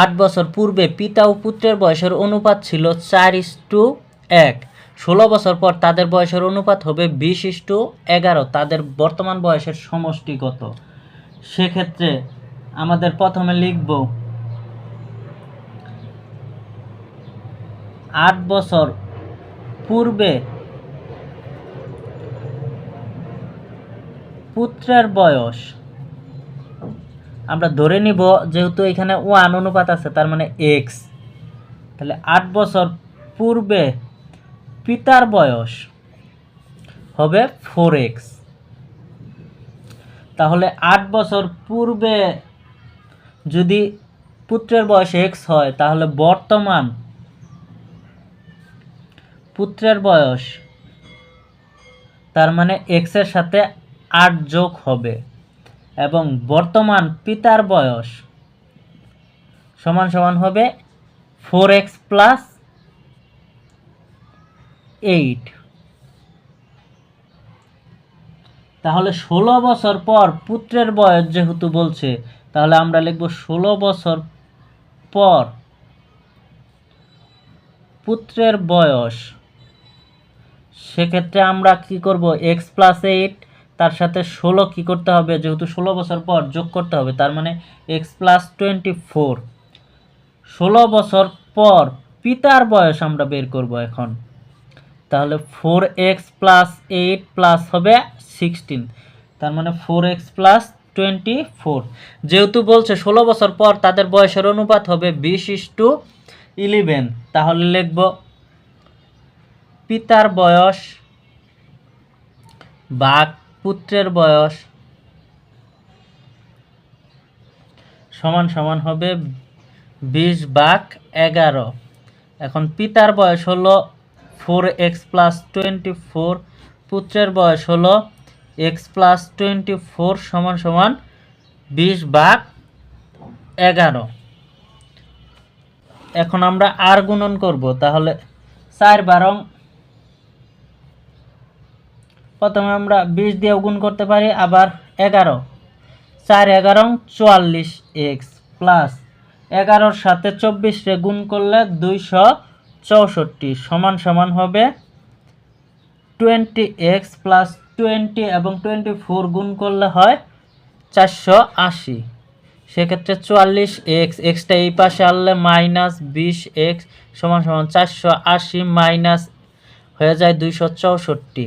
আট বছর পূর্বে পিতা ও পুত্রের বয়সের অনুপাত ছিল চার টু এক। ষোলো বছর পর তাদের বয়সের অনুপাত হবে বিশ ইস টু এগারো। তাদের বর্তমান বয়সের সমষ্টি কত? সেক্ষেত্রে আমাদের প্রথমে লিখব, আট বছর পূর্বে পুত্রের বয়স আমরা ধরে নিব যেহেতু এখানে ওয়ান অনুপাত আছে, তার মানে এক্স তাহলে আট বছর পূর্বে পিতার বয়স হবে ফোর এক্স তাহলে আট বছর পূর্বে যদি পুত্রের বয়স এক্স হয়, তাহলে বর্তমান পুত্রের বয়স তার মানে এক্সের সাথে আট যোগ হবে। এবং বর্তমান পিতার বয়স সমান সমান হবে ফোর এক্স প্লাস এইট তাহলে ষোলো বছর পর পুত্রের বয়স যেহেতু বলছে, তাহলে আমরা লিখব ষোলো বছর পর পুত্রের বয়স। সেক্ষেত্রে আমরা কি করব? এক্স প্লাস এইট তার সাথে ষোলো কী করতে হবে? যেহেতু ষোলো বছর পর যোগ করতে হবে, তার মানে এক্স প্লাস টোয়েন্টি ফোর ষোলো বছর পর পিতার বয়স আমরা বের করব এখন। তাহলে four x plus eight plus হবে সিক্সটিন তার মানে four x plus twenty four যেহেতু বলছে ষোলো বছর পর তাদের বয়সের অনুপাত হবে বিশ ইস টু ইলেভেন তাহলে লিখব পিতার বয়স বাঘ পুত্রের বয়স সমান সমান হবে বিশ বাঘ এগারো। এখন পিতার বয়স হলো four x plus twenty four, পুত্রের বয়স হলো এক্স প্লাস টোয়েন্টি ফোর সমান সমান বিশ ভাগ এগারো। এখন আমরা আর গুণন করব, তাহলে চার বারং প্রথমে আমরা বিশ দিয়েও গুণ করতে পারি, আবার এগারো। চার এগারো, চুয়াল্লিশ এক্স প্লাস এগারোর সাথে চব্বিশে গুণ করলে দুইশো চৌষট্টি সমান সমান হবে টোয়েন্টি এক্স প্লাস টোয়েন্টি এবং টোয়েন্টি ফোর গুণ করলে হয় চারশো আশি। সেক্ষেত্রে চুয়াল্লিশ এক্স, এক্সটা এই পাশে আনলে মাইনাস বিশ এক্স সমান সমান চারশো আশি মাইনাস হয়ে যায় দুইশো চৌষট্টি।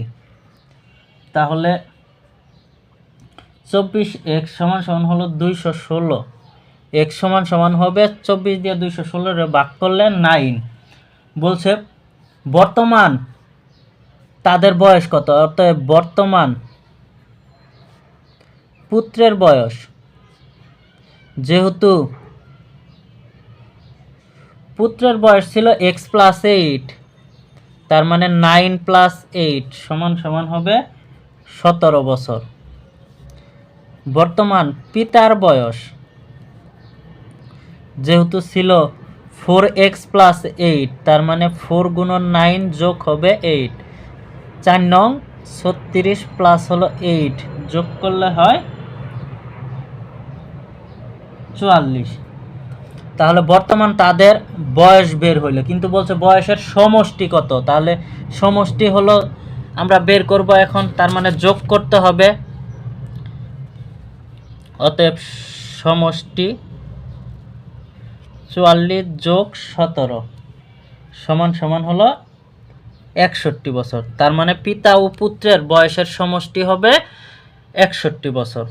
তাহলে চব্বিশ এক সমান সমান হলো দুইশো ষোলো। এক সমান সমান হবে চব্বিশ দিয়ে দুইশো ষোলোরে ভাগ করলে নাইন। বলছে, বর্তমান তাদের বয়স কত? অর্থাৎ বর্তমান পুত্রের বয়স। যেহেতু পুত্রের বয়স ছিল এক্স প্লাস এইট, তার মানে নাইন প্লাস এইট সমান সমান হবে সতেরো বছর। বর্তমান পিতার বয়স। যেহেতু ছিল ফোর এক্স প্লাস এইট তার মানে ফোর গুণন নাইন যোগ হবে এইট চার নং ছত্রিশ প্লাস হলো এইট যোগ করলে হয় চুয়াল্লিশ। তাহলে বর্তমান তাদের বয়স বের হইল, কিন্তু বলছে বয়সের সমষ্টি কত? তাহলে সমষ্টি হলো আমরা বের করব এখন, তার মানে যোগ করতে হবে। অতএব সমষ্টি চুয়াল্লিশ যোগ সতেরো সমান সমান হলো একষট্টি বছর। তার মানে পিতা ও পুত্রের বয়সের সমষ্টি হবে একষট্টি বছর।